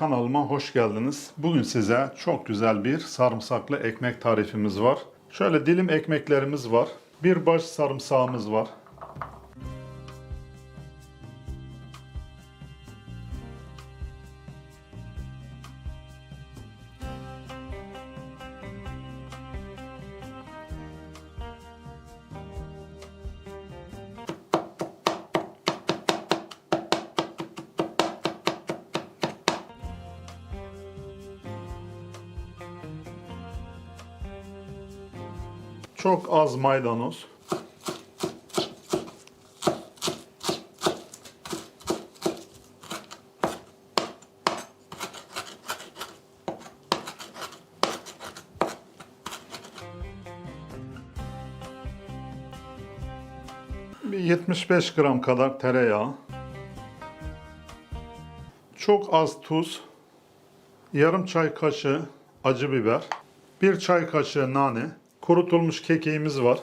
Kanalıma hoş geldiniz. Bugün size çok güzel bir sarımsaklı ekmek tarifimiz var. Şöyle dilim ekmeklerimiz var. Bir baş sarımsağımız var. Çok az maydanoz. Bir 75 gram kadar tereyağı. Çok az tuz. Yarım çay kaşığı acı biber. Bir çay kaşığı nane. Kurutulmuş kekiğimiz var.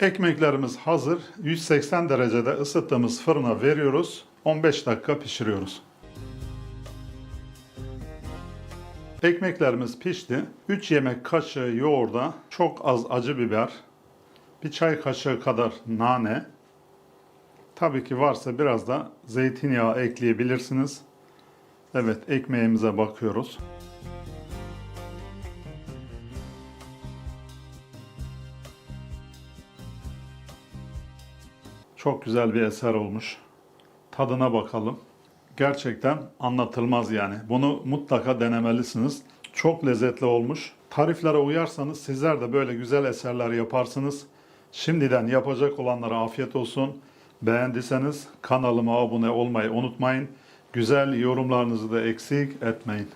Ekmeklerimiz hazır. 180 derecede ısıttığımız fırına veriyoruz. 15 dakika pişiriyoruz. Ekmeklerimiz pişti. 3 yemek kaşığı yoğurda, çok az acı biber, bir çay kaşığı kadar nane. Tabii ki varsa biraz da zeytinyağı ekleyebilirsiniz. Evet, ekmeğimize bakıyoruz. Çok güzel bir eser olmuş. Tadına bakalım. Gerçekten anlatılmaz yani. Bunu mutlaka denemelisiniz. Çok lezzetli olmuş. Tariflere uyarsanız sizler de böyle güzel eserler yaparsınız. Şimdiden yapacak olanlara afiyet olsun. Beğendiyseniz kanalıma abone olmayı unutmayın. Güzel yorumlarınızı da eksik etmeyin.